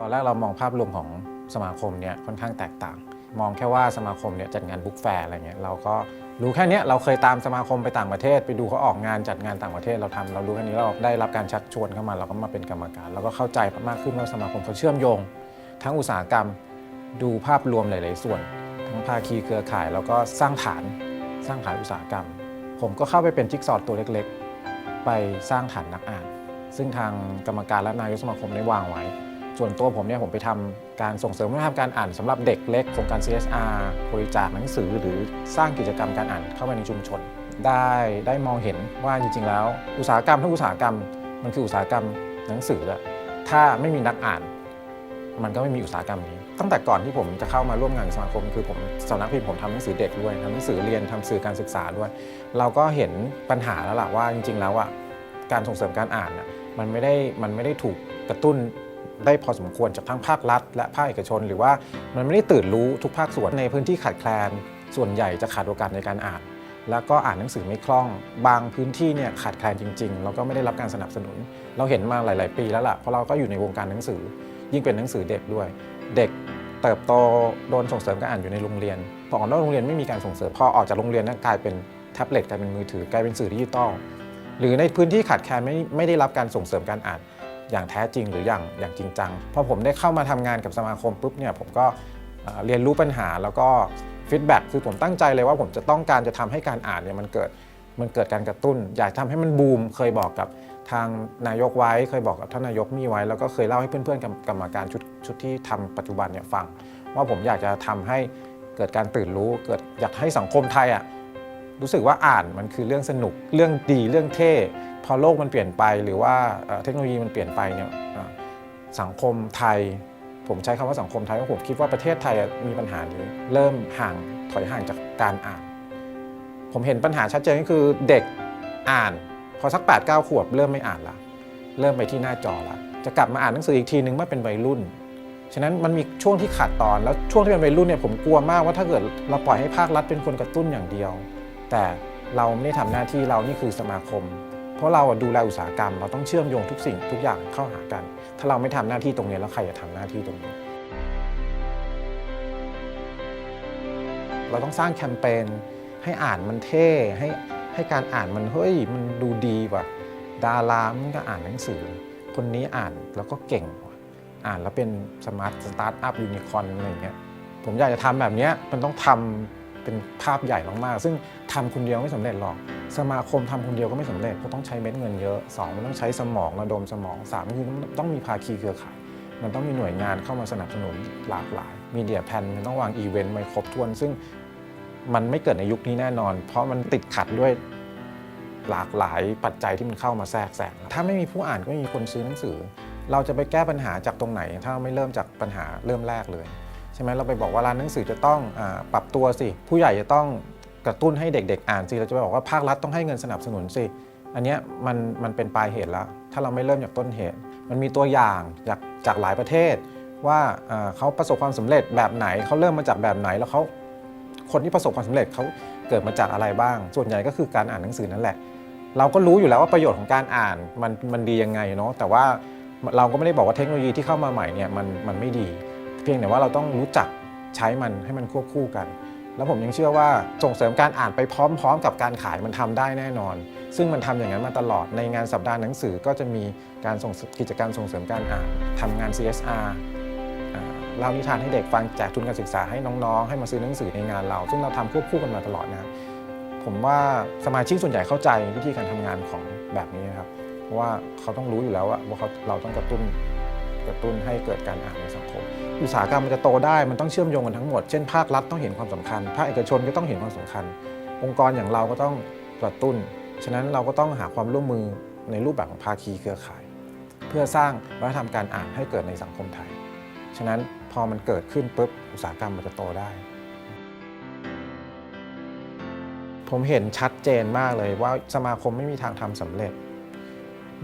ตอนแรกเรามองภาพรวมของสมาคมเนี่ยค่อนข้างแตกต่าง มองแค่ว่าสมาคมเนี่ยจัดงานบุ๊กแฟร์อะไรเงี้ยเราก็รู้แค่นี้เราเคยตามสมาคมไปต่างประเทศ ไปดูเขาออกงานจัดงานต่างประเทศเราทำเรารู้แค่นี้เราได้รับการชักชวนเข้ามา เราก็มาเป็นกรรมการเราก็เข้าใจมากขึ้นว่าสมาคมเขาเชื่อมโยง ทั้งอุตสาหกรรมดูภาพรวมหลาย ๆ ส่วน ทั้งภาคีเครือข่าย แล้วก็สร้างฐานสร้างฐานอุตสาหกรรม ผมก็เข้าไปเป็นจิ๊กซอว์ตัวเล็ก ๆ ไปสร้างฐานนักอ่าน ซึ่งทางกรรมการและนายกสมาคมได้วางไว้ ส่วนตัวผมเนี่ยผมไปทำการส่งเสริมวัฒนธรรมการอ่านสำหรับเด็กเล็กโครงการ CSR บริจาคหนังสือหรือสร้างกิจกรรมการอ่านเข้าไปในชุมชน ได้ได้มองเห็นว่าจริงๆ แล้ว อุตสาหกรรมทั้งอุตสาหกรรมมันคืออุตสาหกรรมหนังสืออะถ้าไม่มีนักอ่าน มันก็ไม่มีอุตสาหกรรมนี้ ตั้งแต่ก่อนที่ผมจะเข้ามาร่วมงานกับสมาคม คือผมสำนักพิมพ์ผมทำหนังสือเด็กด้วยทำหนังสือเรียนทำสื่อการศึกษาด้วย เราก็เห็นปัญหาแล้วล่ะว่าจริง ๆ แล้วอะการส่งเสริมการอ่านน่ะมันไม่ได้มันไม่ได้ถูกกระตุ้น ได้พอสมควรจากทั้งภาครัฐ และภาคเอกชน หรือว่ามันไม่ได้ตื่นรู้ทุกภาคส่วนในพื้นที่ขาดแคลน ส่วนใหญ่จะขาดโอกาสในการอ่าน แล้วก็อ่านหนังสือไม่คล่อง บางพื้นที่เนี่ยขาดแคลนจริงๆแล้วก็ไม่ได้รับการสนับสนุน เราเห็นมาหลาย ๆ ปีแล้วล่ะเพราะเราก็อยู่ในวงการหนังสือ ยิ่งเป็นหนังสือเด็กด้วย เด็กเติบโตโดนส่งเสริมการอ่านอยู่ในโรงเรียนพอออกนอกโรงเรียนไม่มีการส่งเสริมพอออกจากโรงเรียนนะกลายเป็นแท็บเล็ตกลายเป็นมือถือกลายเป็นสื่อดิจิตอลหรือในพื้นที่ขาดแคลนไม่ไม่ได้รับการส่งเสริมการอ่าน อย่างแท้จริงหรืออย่างอย่างจริงจังพอผมได้เข้ามาทำงานกับสมาคมปุ๊บเนี่ยผมก็เรียนรู้ปัญหาแล้วก็ฟีดแบ็กคือผมตั้งใจเลยว่าผมจะต้องการจะทำให้การอ่านเนี่ยมันเกิดมันเกิดการกระตุ้น อยากทำให้มันบูม เคยบอกกับทางนายกไว้ เคยบอกกับท่านนายกมีไว้ แล้วก็เคยเล่าให้เพื่อนๆกรรมการชุดชุดที่ทำปัจจุบันเนี่ยฟัง ว่าผมอยากจะทำให้เกิดการตื่นรู้ เกิดอยากให้สังคมไทยอะรู้สึกว่าอ่านมันคือเรื่องสนุกเรื่องดีเรื่องเท่ พอโลกมันเปลี่ยนไปหรือว่าเทคโนโลยีมันเปลี่ยนไปเนี่ยสังคมไทย ผมใช้คำว่าสังคมไทยเพราะผมคิดว่าประเทศไทยมีปัญหานี้เริ่มห่างถอยห่างจากการอ่าน ผมเห็นปัญหาชัดเจนก็คือเด็กอ่าน พอสัก8ปดเขวบเริ่มไม่อ่านละเริ่มไปที่หน้าจอละจะกลับมาอ่านหนังสืออีกทีนึงเมื่อเป็นวัยรุ่นฉะนั้นมันมีช่วงที่ขาดตอนแล้วช่วงที่เป็นวัยรุ่นเนี่ยผมกลัวมากว่าถ้าเกิดเราปล่อยให้ภาครัฐเป็นคนกระตุ้นอย่างเดียว แต่เราไม่ได้ทำหน้าที่เรานี่คือสมาคม เพราะเราดูแลอุตสาหกรรม เราต้องเชื่อมโยงทุกสิ่งทุกอย่างเข้าหากัน ถ้าเราไม่ทำหน้าที่ตรงนี้แล้วใครจะทำหน้าที่ตรงนี้ เราต้องสร้างแคมเปญให้อ่านมันเท่ให้ให้การอ่านมันเฮ้ยมันดูดีว่ะดารามันก็อ่านหนังสือ คนนี้อ่านแล้วก็เก่งอ่านแล้วเป็นสมาร์ทสตาร์ทอัพยูนิคอนอะไรเงี้ยผมอยากจะทำแบบนี้มันต้องทำ เป็นภาพใหญ่มากๆ ซึ่งทำคนเดียวไม่สำเร็จหรอก สมาคมทำคนเดียวก็ไม่สำเร็จเพราะต้องใช้เม็ดเงินเยอะสองมันต้องใช้สมองระดมสมองสามคือต้องมีภาคีเครือข่าย มันต้องมีหน่วยงานเข้ามาสนับสนุนหลากหลาย มีเดียแพนมันต้องวางอีเวนต์มาครบถ้วน ซึ่งมันไม่เกิดในยุคนี้แน่นอน เพราะมันติดขัดด้วยหลากหลายปัจจัยที่มันเข้ามาแทรกแซงถ้าไม่มีผู้อ่านก็ไม่มีคนซื้อหนังสือ เราจะไปแก้ปัญหาจากตรงไหน ถ้าไม่เริ่มจากปัญหาเริ่มแรกเลย ใช่ไหมเราไปบอกว่าร้านหนังสือจะต้องอปรับตัวสิ ผู้ใหญ่จะต้องกระตุ้นให้เด็ก ๆ อ่านสิเราจะไปบอกว่าภาครัฐต้องให้เงินสนับสนุนสิ อันนี้มันมันเป็นปลายเหตุแล้ว ถ้าเราไม่เริ่มจากต้นเหตุ มันมีตัวอย่างจากจากหลายประเทศ ว่าเขาประสบความสำเร็จแบบไหนเขาเริ่มมาจากแบบไหนแล้วเขาคนที่ประสบความสำเร็จเขาเกิดมาจากอะไรบ้าง ส่วนใหญ่ก็คือการอ่านหนังสือนั่นแหละ เราก็รู้อยู่แล้วว่าประโยชน์ของการอ่านมันมันดียังไงเนาะแต่ว่าเราก็ไม่ได้บอกว่าเทคโนโลยีที่เข้ามาใหม่เนี่ยมันมันไม่ดี พียงแต่ว่าเราต้องรู้จักใช้มันให้มันควบคู่กัน แล้วผมยังเชื่อว่าส่งเสริมการอ่านไปพร้อม ๆ กับการขายมันทำได้แน่นอน ซึ่งมันทำอย่างนั้นมาตลอดในงานสัปดาห์หนังสือก็จะมีการส่งกิจกรรมส่งเสริมการอ่านทำงาน CSR เล่านิทานให้เด็กฟังแจกทุนการศึกษาให้น้องๆ ให้มาซื้อหนังสือในงานเรา ซึ่งเราทำควบคู่กันมาตลอดนะผมว่าสมาชิกส่วนใหญ่เข้าใจวิธีการทำงานของแบบนี้นะครับ เพราะว่าเขาต้องรู้อยู่แล้วว่าว่าเขาเราต้องกระตุ้น กระตุ้นให้เกิดการอ่านในสังคม อุตสาหกรรมมันจะโตได้มันต้องเชื่อมโยงกันทั้งหมด เช่นภาครัฐต้องเห็นความสำคัญ ภาคเอกชนก็ต้องเห็นความสำคัญ องค์กรอย่างเราก็ต้องกระตุ้น ฉะนั้นเราก็ต้องหาความร่วมมือในรูปแบบของภาคีเครือข่าย เพื่อสร้างวัฒนธรรมการอ่านให้เกิดในสังคมไทย ฉะนั้นพอมันเกิดขึ้นปุ๊บอุตสาหกรรมมันจะโตได้ ผมเห็นชัดเจนมากเลยว่าสมาคมไม่มีทางทำสำเร็จ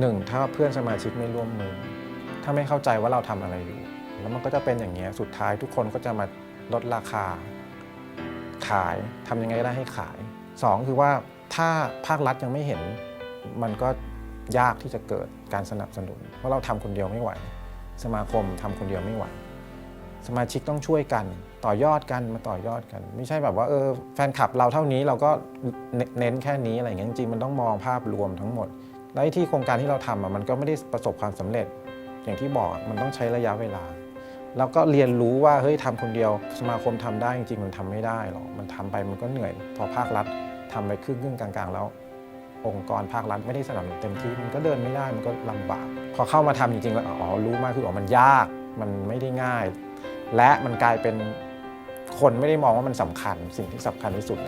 หนึ่งถ้าเพื่อนสมาชิกไม่ร่วมมือาไม่เข้าใจว่าเราทำอะไรอยู่ แล้วมันก็จะเป็นอย่างนี้ยสุดท้ายทุกคนก็จะมาลดราคา ขายทำยังไงก็ได้ให้ขายสองคือว่าถ้าภาครัฐยังไม่เห็น มันก็ยากที่จะเกิดการสนับสนุน เพราะเราทำคนเดียวไม่ไหว สมาคมทำคนเดียวไม่ไหว สมาชิกต้องช่วยกัน ต่อยอดกันมาต่อยอดกัน ไม่ใช่แบบว่าเออแฟนคลับเราเท่านี้เราก็เน้นแค่นี้อะไรอย่างเงี้ยจริงมันต้องมองภาพรวมทั้งหมด แล้วไอ้ที่โครงการที่เราทำอะมันก็ไม่ได้ประสบความสำเร็จ อย่างที่บอกมันต้องใช้ระยะเวลา แล้วก็เรียนรู้ว่าเฮ้ยทำคนเดียวสมาคมทำได้จริงๆมันทำไม่ได้หรอกมันทำไปมันก็เหนื่อย พอภาครัฐทำไปครึ่งครึ่งกลางๆ แล้ว องค์กรภาครัฐไม่ได้สนับสนุนเต็มที่มันก็เดินไม่ได้มันก็ลำบาก พอเข้ามาทำจริงๆแล้วอ๋อรู้มากคืออ๋อมันยากมันไม่ได้ง่าย และมันกลายเป็นคนไม่ได้มองว่ามันสำคัญ สิ่งที่สำคัญที่สุด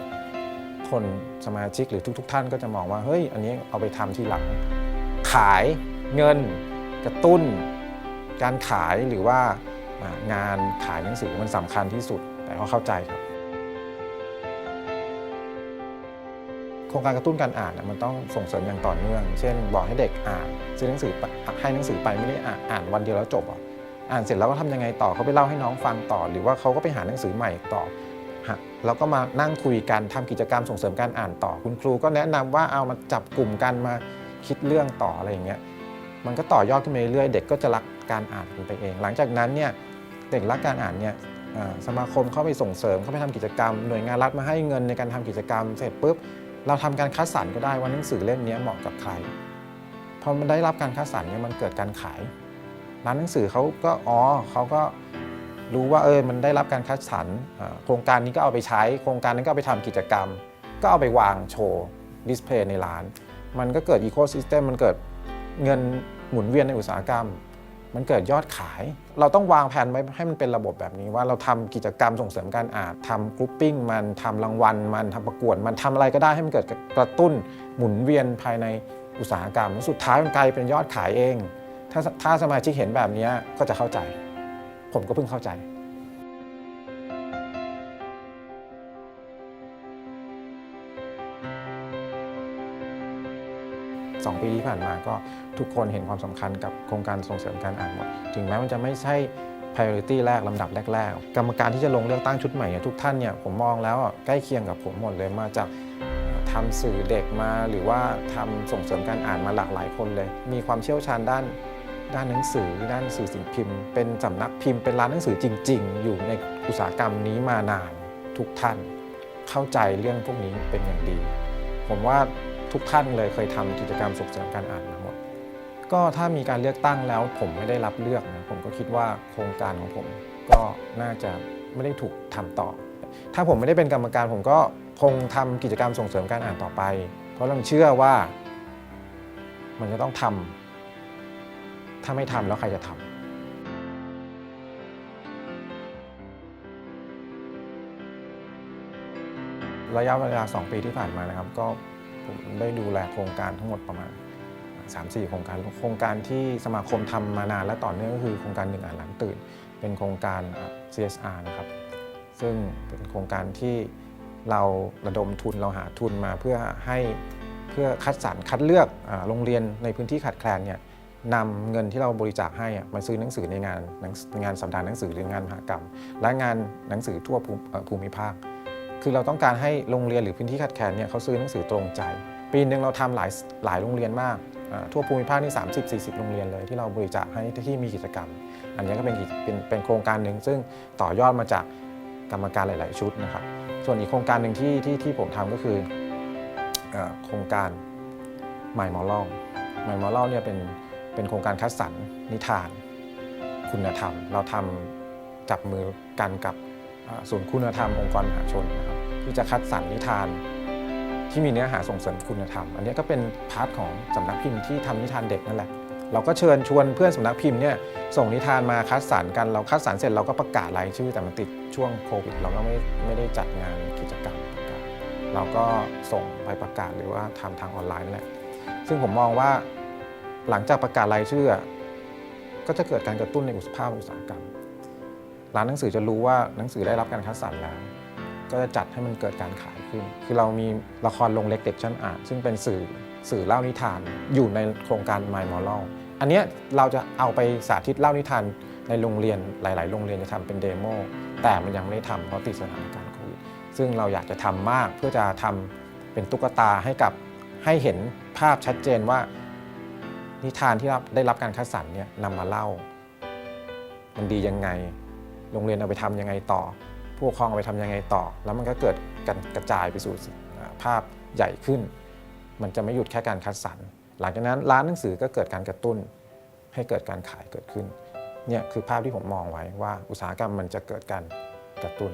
คนสมาชิกหรือทุก ๆ ท่านก็จะมองว่าเฮ้ยอันนี้เอาไปทำทีหลัง ขายเงิน กระตุ้นการขายหรือว่างานขายหนังสือมันสำคัญที่สุด แต่ก็เข้าใจครับ โครงการกระตุ้นการอ่านมันต้องส่งเสริมอย่างต่อเนื่อง เช่น บอกให้เด็กอ่านซื้อหนังสือให้หนังสือไปไม่ได้อ่านอ่านวันเดียวแล้วจบอะอ่านเสร็จแล้วก็ทำยังไงต่อเขาไปเล่าให้น้องฟังต่อ หรือว่าเขาก็ไปหาหนังสือใหม่ต่อฮะแล้วก็มานั่งคุยกันทำกิจกรรมส่งเสริมการอ่านต่อ คุณครูก็แนะนำว่าเอามาจับกลุ่มกันมาคิดเรื่องต่ออะไรอย่างเงี้ย มันก็ต่อยอดขึ้นไปเรื่อยๆเด็กก็จะรักการอ่านกันไปเอง หลังจากนั้นเนี่ยเด็กรักการอ่านเนี่ยสมาคมเข้าไปส่งเสริมเข้าไปทำกิจกรรม หน่วยงานรัฐมาให้เงินในการทำกิจกรรม เสร็จปุ๊บเราทำการคัดสรรก็ได้ว่าหนังสือเล่มนี้เหมาะกับใครพอมันได้รับการคัดสรรเนี่ยมันเกิดการขายร้านหนังสือเขาก็อ๋อเขาก็รู้ว่าเออมันได้รับการคัดสรรโครงการนี้ก็เอาไปใช้ โครงการนั้นก็เอาไปทำกิจกรรม ก็เอาไปวางโชว์ดิสเพลย์ในร้าน มันก็เกิดอีโค y ิสเต็มมันเกิด เงินหมุนเวียนในอุตสาหกรรม มันเกิดยอดขาย เราต้องวางแผนไว้ให้มันเป็นระบบแบบนี้ว่าเราทำกิจกรรมส่งเสริมการอ่านทำกรุ๊ปปิ้งมันทำรางวัล มันทำประกวด มันทำอะไรก็ได้ให้มันเกิดกระตุ้นหมุนเวียนภายในอุตสาหกรรมแล้วสุดท้ายมันกลายเป็นยอดขายเอง ถ้าถ้าสมาชิกเห็นแบบนี้ก็จะเข้าใจ ผมก็เพิ่งเข้าใจ สองปีที่ผ่านมาก็ทุกคนเห็นความสำคัญกับโครงการส่งเสริมการอ่านหมด ถึงแม้มันจะไม่ใช่ priority แรกลำดับแรก ๆ กรรมการที่จะลงเลือกตั้งชุดใหม่เนี่ยทุกท่านเนี่ยผมมองแล้วใกล้เคียงกับผมหมดเลยมาจากทำสื่อเด็กมาหรือว่าทำส่งเสริมการอ่านมาหลากหลายคนเลย มีความเชี่ยวชาญด้านด้านหนังสือด้านสื่อสิ่งพิมพ์ เป็นสำนักพิมพ์เป็นร้านหนังสือจริง ๆ อยู่ในอุตสาหกรรมนี้มานานทุกท่านเข้าใจเรื่องพวกนี้เป็นอย่างดี ผมว่า ทุกท่านเลยเคยทำกิจกรรมส่งเสริมการอ่านมาหมด ก็ถ้ามีการเลือกตั้งแล้วผมไม่ได้รับเลือกนะผมก็คิดว่าโครงการของผมก็น่าจะไม่ได้ถูกทำต่อ ถ้าผมไม่ได้เป็นกรรมการผมก็คงทำกิจกรรมส่งเสริมการอ่านต่อไป เพราะเราเชื่อว่า มันจะต้องทำถ้าไม่ทำแล้วใครจะทำระยะเวลา 2 ปีที่ผ่านมานะครับ ก็ ผมได้ดูแลโครงการทั้งหมดประมาณ 3-4 โครงการ โครงการที่สมาคมทำมานานและต่อเนื่องก็คือโครงการหนึ่งอ่านหลังตื่น เป็นโครงการ CSR นะครับ ซึ่งเป็นโครงการที่เราระดมทุนเราหาทุนมาเพื่อให้เพื่อคัดสรรคัดเลือกโรงเรียนในพื้นที่ขาดแคลนเนี่ยนำเงินที่เราบริจาคให้มาซื้อหนังสือในงานงานสัปดาห์หนังสือหรืองานมหกรรม และงานหนังสือทั่วภูมิภาค คือเราต้องการให้โรงเรียนหรือพื้นที่ขาดแคลนเนี่ยเขาซื้อหนังสือตรงใจ ปีหนึ่งเราทำหลายหลายโรงเรียนมาก ทั่วภูมิภาคนี่30-40 โรงเรียนเลยที่เราบริจาคให้ที่มีกิจกรรม อันนี้ก็เป็นเป็นเป็นโครงการหนึ่งซึ่งต่อยอดมาจากกรรมการหลาย ๆ ชุดนะครับส่วนอีกโครงการหนึ่งที่ที่ที่ผมทำก็คืออโครงการ My Moral My Moral เนี่ยเป็นเป็นโครงการคัดสรรนิทาน คุณธรรม เราทำจับมือกันกับอ่าศูนย์คุณธรรมองค์กรมหาชนนะครับ ที่จะคัดสรรนิทาน ที่มีเนื้อหาส่งเสริมคุณธรรม อันนี้ก็เป็นพาร์ทของสำนักพิมพ์ที่ทำนิทานเด็กนั่นแหละเราก็เชิญชวนเพื่อนสำนักพิมพ์เนี่ยส่งนิทานมาคัดสรรกันเราคัดสรรเสร็จเราก็ประกาศรายชื่อ แต่มันติดช่วงโควิด เราก็ไม่ไม่ได้จัดงานกิจกรรมเราก็ส่งไปประกาศหรือว่าทำทางออนไลน์นั่นแหละซึ่งผมมองว่าหลังจากประกาศรายชื่อ ก็จะเกิดการกระตุ้นในอุตสาหภาพอุตสาหกรรม ร้านหนังสือจะรู้ว่าหนังสือได้รับการคัดสรรแล้ว ก็จะจัดให้มันเกิดการขายขึ้น คือเรามีละครลงเล็กเด็กชั้นอ่าน ซึ่งเป็นสื่อสื่อเล่านิทานอยู่ในโครงการ My Moral อันนี้เราจะเอาไปสาธิตเล่านิทานในโรงเรียนหลาย ๆ โรงเรียนจะทำเป็นเดโมแต่มันยังไม่ได้ทำเพราะติดสถานการณ์โควิดซึ่งเราอยากจะทำมากเพื่อจะทำเป็นตุ๊กตาให้กับให้เห็นภาพชัดเจนว่า นิทานที่รับได้รับการคัดสรรเนี่ยนำมาเล่า มันดียังไง โรงเรียนเอาไปทำยังไงต่อ ผู้ปกครองเอาไปทำยังไงต่อ แล้วมันก็เกิดการกระจายไปสู่ภาพใหญ่ขึ้น มันจะไม่หยุดแค่การคัดสรร หลังจากนั้นร้านหนังสือก็เกิดการกระตุ้น ให้เกิดการขายเกิดขึ้นเนี่ยคือภาพที่ผมมองไว้ว่าอุตสาหกรรมมันจะเกิดการกระตุ้น